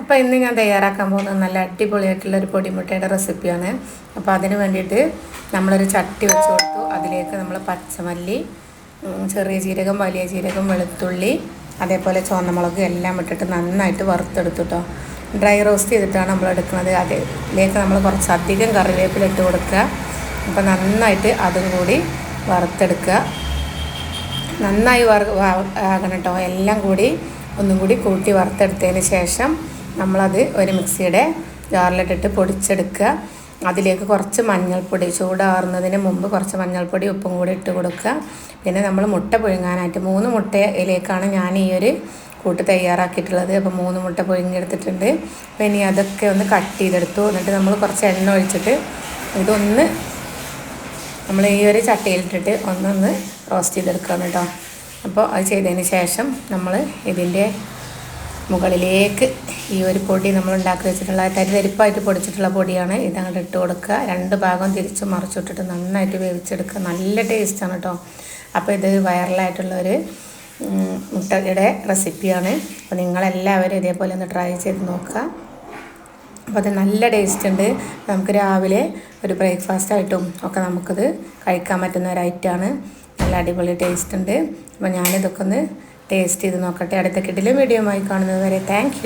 അപ്പോൾ ഇന്ന് ഞാൻ തയ്യാറാക്കാൻ പോകുന്നത് നല്ല അടിപൊളിയായിട്ടുള്ള ഒരു പൊടിമുട്ടയുടെ റെസിപ്പിയാണ്. അപ്പോൾ അതിന് വേണ്ടിയിട്ട് നമ്മളൊരു ചട്ടി വെച്ച് കൊടുത്തു. അതിലേക്ക് നമ്മൾ പച്ചമല്ലി ചെറിയ ജീരകം വലിയ ജീരകം വെളുത്തുള്ളി അതേപോലെ ചുവന്നമുളക് എല്ലാം ഇട്ടിട്ട് നന്നായിട്ട് വറുത്തെടുത്തു കേട്ടോ ഡ്രൈ റോസ്റ്റ് ചെയ്തിട്ടാണ് നമ്മൾ എടുക്കുന്നത്. അതിലേക്ക് നമ്മൾ കുറച്ച് അധികം കറിവേപ്പില ഇട്ട് കൊടുക്കുക. അപ്പോൾ നന്നായിട്ട് അതും കൂടി വറുത്തെടുക്കുക. നന്നായി വറ ആകണം കേട്ടോ എല്ലാം കൂടി ഒന്നും കൂടി കൂട്ടി വറുത്തെടുത്തതിന് ശേഷം നമ്മളത് ഒരു മിക്സിയുടെ ജാറിലിട്ടിട്ട് പൊടിച്ചെടുക്കുക. അതിലേക്ക് കുറച്ച് മഞ്ഞൾപ്പൊടി ചൂടാറുന്നതിന് മുമ്പ് കുറച്ച് മഞ്ഞൾപ്പൊടി ഉപ്പും കൂടി ഇട്ട് കൊടുക്കുക. പിന്നെ നമ്മൾ മുട്ട പുഴുങ്ങാനായിട്ട് മൂന്ന് മുട്ടയിലേക്കാണ് ഞാൻ ഈ ഒരു കൂട്ട് തയ്യാറാക്കിയിട്ടുള്ളത്. അപ്പോൾ മൂന്ന് മുട്ട പുഴുങ്ങിയെടുത്തിട്ടുണ്ട്. അപ്പോൾ ഇനി അതൊക്കെ ഒന്ന് കട്ട് ചെയ്തെടുത്തു. എന്നിട്ട് നമ്മൾ കുറച്ച് എണ്ണ ഒഴിച്ചിട്ട് ഇതൊന്ന് നമ്മൾ ഈ ഒരു ചട്ടിയിലിട്ടിട്ട് ഒന്നൊന്ന് റോസ്റ്റ് ചെയ്തെടുക്കാം കേട്ടോ. അപ്പോൾ അത് ചെയ്തതിന് ശേഷം നമ്മൾ ഇതിന്റെ മുകളിലേക്ക് ഈ ഒരു പൊടി നമ്മൾ ഉണ്ടാക്കി വെച്ചിട്ടുള്ള തരിതരിപ്പായിട്ട് പൊടിച്ചിട്ടുള്ള പൊടിയാണ്. ഇതങ്ങോട്ട് ഇട്ട് കൊടുക്കുക. രണ്ട് ഭാഗം തിരിച്ച് മറിച്ചിട്ടിട്ട് നന്നായിട്ട് വേവിച്ചെടുക്കുക. നല്ല ടേസ്റ്റാണ് കേട്ടോ അപ്പോൾ ഇത് വൈറലായിട്ടുള്ള ഒരു ഉം, മുട്ടയുടെ റെസിപ്പിയാണ് അപ്പോൾ നിങ്ങളെല്ലാവരും ഇതേപോലെ ഒന്ന് ട്രൈ ചെയ്ത് നോക്കുക. അപ്പോൾ അത് നല്ല ടേസ്റ്റ് ഉണ്ട്. നമുക്ക് രാവിലെ ഒരു ബ്രേക്ക്ഫാസ്റ്റ് ആയിട്ടും ഒക്കെ നമുക്കത് കഴിക്കാൻ പറ്റുന്ന ഒരു ഐറ്റമാണ് നല്ല അടിപൊളി ടേസ്റ്റ് ഉണ്ട്. അപ്പോൾ ഞാനിതൊക്കെ ഒന്ന് ടേസ്റ്റ് ചെയ്ത് നോക്കട്ടെ. അടുത്ത കിട്ടിലും വീഡിയോ ആയി കാണുന്നത് വരെ. താങ്ക്